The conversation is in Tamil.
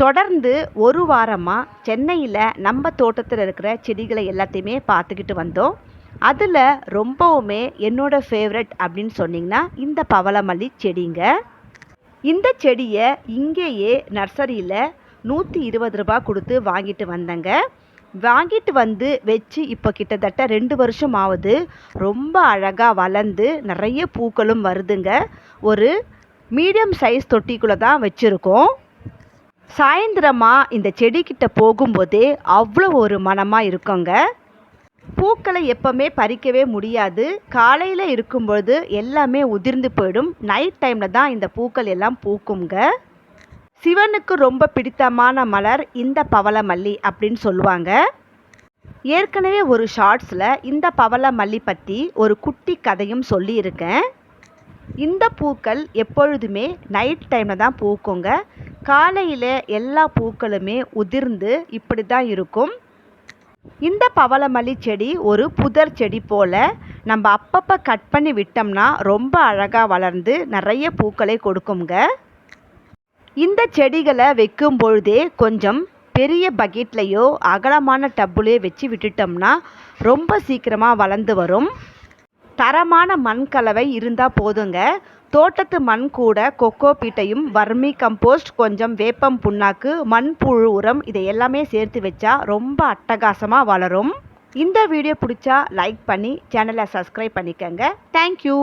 தொடர்ந்து ஒரு வாரமாக சென்னையில் நம்ம தோட்டத்தில் இருக்கிற செடிகளை எல்லாத்தையுமே பார்த்துக்கிட்டு வந்தோம். அதில் ரொம்பவுமே என்னோட ஃபேவரட் அப்படின்னு சொன்னிங்கன்னா இந்த பவளமல்லி செடிங்க. இந்த செடியை இங்கேயே நர்சரியில் நூற்றி இருபது ரூபா கொடுத்து வாங்கிட்டு வந்தேங்க. வாங்கிட்டு வந்து வச்சு இப்போ கிட்டத்தட்ட ரெண்டு வருஷம் ஆகுது ரொம்ப அழகாக வளர்ந்து நிறைய பூக்களும் வருதுங்க. ஒரு மீடியம் சைஸ் தொட்டிக்குள்ளே தான் வச்சுருக்கோம். சாயந்தரமாக இந்த செடிக்கிட்ட போகும்போதே அவ்வளோ ஒரு மனமாக இருக்குங்க. பூக்களை எப்போவுமே பறிக்கவே முடியாது. காலையில் இருக்கும்பொழுது எல்லாமே உதிர்ந்து போயிடும். நைட் டைமில் தான் இந்த பூக்கள் எல்லாம் பூக்குங்க. சிவனுக்கு ரொம்ப பிடித்தமான மலர் இந்த பவளமல்லி அப்படின்னு சொல்லுவாங்க. ஏற்கனவே ஒரு ஷார்ட்ஸில் இந்த பவளமல்லி பற்றி ஒரு குட்டி கதையும் சொல்லியிருக்கேன். இந்த பூக்கள் எப்பொழுதுமே நைட் டைமில் தான் பூக்குங்க. காலையில் எல்லா பூக்களுமே உதிர்ந்து இப்படி தான் இருக்கும். இந்த பவளமல்லி செடி ஒரு புதர் செடி போல் நம்ம அப்பப்போ கட் பண்ணி விட்டோம்னா ரொம்ப அழகாக வளர்ந்து நிறைய பூக்களை கொடுக்குங்க இந்த செடிகளை வைக்கும் பொழுதே கொஞ்சம் பெரிய பக்கெட்லேயோ அகலமான டப்புலையோ வச்சு விட்டுட்டோம்னா ரொம்ப சீக்கிரமாக வளர்ந்து வரும். தரமான மண் கலவை இருந்தால் போதுங்க. தோட்டத்து மண் கூட கொக்கோ பீட்டையும் வர்மி கம்போஸ்ட் கொஞ்சம் வேப்பம் புண்ணாக்கு மண்புழு உரம் இதை எல்லாமே சேர்த்து வச்சா ரொம்ப அட்டகாசமாக வளரும். இந்த வீடியோ பிடிச்சா லைக் பண்ணி சேனலை சப்ஸ்கிரைப் பண்ணிக்கோங்க. தேங்க்யூ